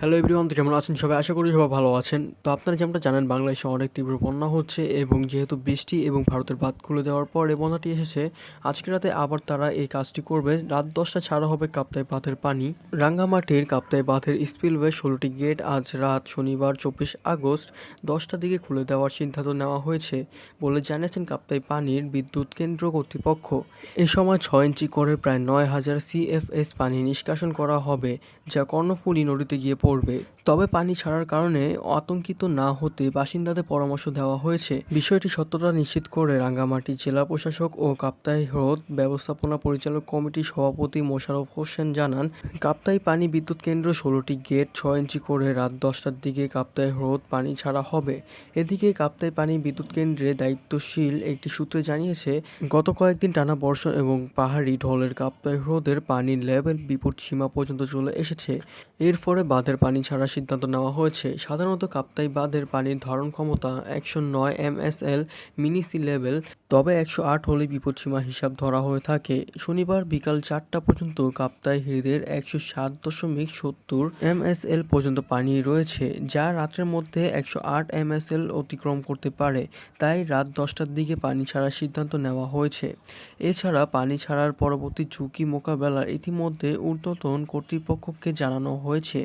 Hello everyone তো কেমন আছেন? সবাই আশা করি সবাই ভালো আছেন। তো আপনারা যেমনটা জানেন বাংলাদেশে অনেক তীব্র বন্যা হচ্ছে এবং যেহেতু বৃষ্টি এবং ভারতের বাঁধ খুলে দেওয়ার পর পরে বন্যাটি এসেছে, আজকে রাতে আবার তারা এই কাজটি করবে। রাত দশটা ছাড়া হবে কাপ্তাই বাঁধের পানি। রাঙ্গামাটির কাপ্তাই বাঁধের স্পিলওয়ে ষোলোটি গেট আজ রাত শনিবার চব্বিশ আগস্ট দশটার দিকে খুলে দেওয়ার সিদ্ধান্ত নেওয়া হয়েছে বলে জানিয়েছেন কাপ্তাই পানির বিদ্যুৎ কেন্দ্র কর্তৃপক্ষ। এ সময় ছয় ইঞ্চি করে প্রায় নয় হাজার সিএফএস পানি নিষ্কাশন করা হবে, যা কর্ণফুলী নদীতে গিয়ে পড়বে। তবে পানি ছাড়ার কারণে আতঙ্কিত না হতে বাসিন্দাদের পরামর্শ দেওয়া হয়েছে। বিষয়টি সত্যতা নিশ্চিত করে রাঙ্গামাটি জেলা প্রশাসক ও কাপ্তাই হ্রদ ব্যবস্থাপনা পরিচালক কমিটির সভাপতি মোশাররফ হোসেন জানান, কাপ্তাই পানি বিদ্যুৎ কেন্দ্র ষোলোটি গেট ছয় ইঞ্চি করে রাত দশটার দিকে কাপ্তাই হ্রদ পানি ছাড়া হবে। এদিকে কাপ্তাই পানি বিদ্যুৎ কেন্দ্রে দায়িত্বশীল একটি সূত্রে জানিয়েছে, গত কয়েকদিন টানা বর্ষণ এবং পাহাড়ি ঢলের কাপ্তাই হ্রদের পানির লেভেল বিপদ সীমা পর্যন্ত চলে এসেছে। এর ফলে বাঁধের পানি ছাড়ার সিদ্ধান্ত নেওয়া হয়েছে। সাধারণত কাপ্তাই বাঁধের পানির ধারণ ক্ষমতা একশো নয় M MSL mean sea level, তবে একশো আট হলে বিপদসীমা হিসাব ধরা হয়ে থাকে। শনিবার বিকাল চারটা পর্যন্ত কাপ্তাই হ্রদের একশো সাত দশমিক সত্তর এমএসএল পর্যন্ত পানি রয়েছে, যা রাত্রের মধ্যে একশো আট এমএসএল অতিক্রম করতে পারে। তাই রাত দশটার দিকে পানি ছাড়ার সিদ্ধান্ত নেওয়া হয়েছে। এছাড়া পানি ছাড়ার পরবর্তী ঝুঁকি মোকাবেলার ইতিমধ্যে ঊর্ধ্বতন কর্তৃপক্ষকে জানানো হয়েছে।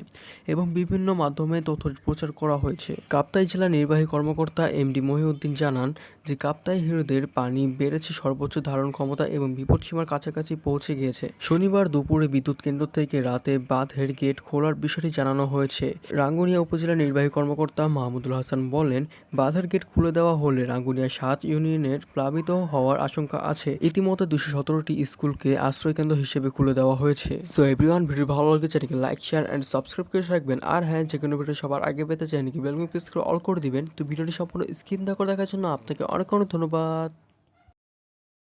এবং বিভিন্ন মাধ্যমে তথ্য প্রচার করা হয়েছে। কাপ্তাই জেলা নির্বাহী কর্মকর্তা এম ডি মহিউদ্দিন জানান যে কাপ্তাই হ্রদের পানি বেড়েছে সর্বোচ্চ ধারণ ক্ষমতা এবং বিপদসীমার কাছাকাছি পৌঁছে গিয়েছে। শনিবার দুপুরে বিদ্যুৎ কেন্দ্র থেকে রাতে বাঁধের গেট খোলার বিষয়টি জানানো হয়েছে। রাঙ্গুনিয়া উপজেলা নির্বাহী কর্মকর্তা মাহমুদুল হাসান বলেন, বাঁধের গেট খুলে দেওয়া হলে রাঙ্গুনিয়া সাত ইউনিয়নের প্লাবিত হওয়ার আশঙ্কা আছে। ইতিমধ্যে দুশো সতেরোটি স্কুলকে আশ্রয়কেন্দ্র হিসেবে খুলে দেওয়া হয়েছে। সো এভরিওয়ান ভিডিও ভালো লাগলে চ্যানেলকে লাইক শেয়ার অ্যান্ড সাবস্ক্রাইব করে রাখবেন। আর হ্যাঁ যে কোনো ভিডিও সবার আগে পেতে চান কি বেলগুন প্রেস করে অল করে দিবেন। তো ভিডিওটি সম্পূর্ণ স্কিপ না দেখার জন্য আপনাকে অনেক অনেক ধন্যবাদ।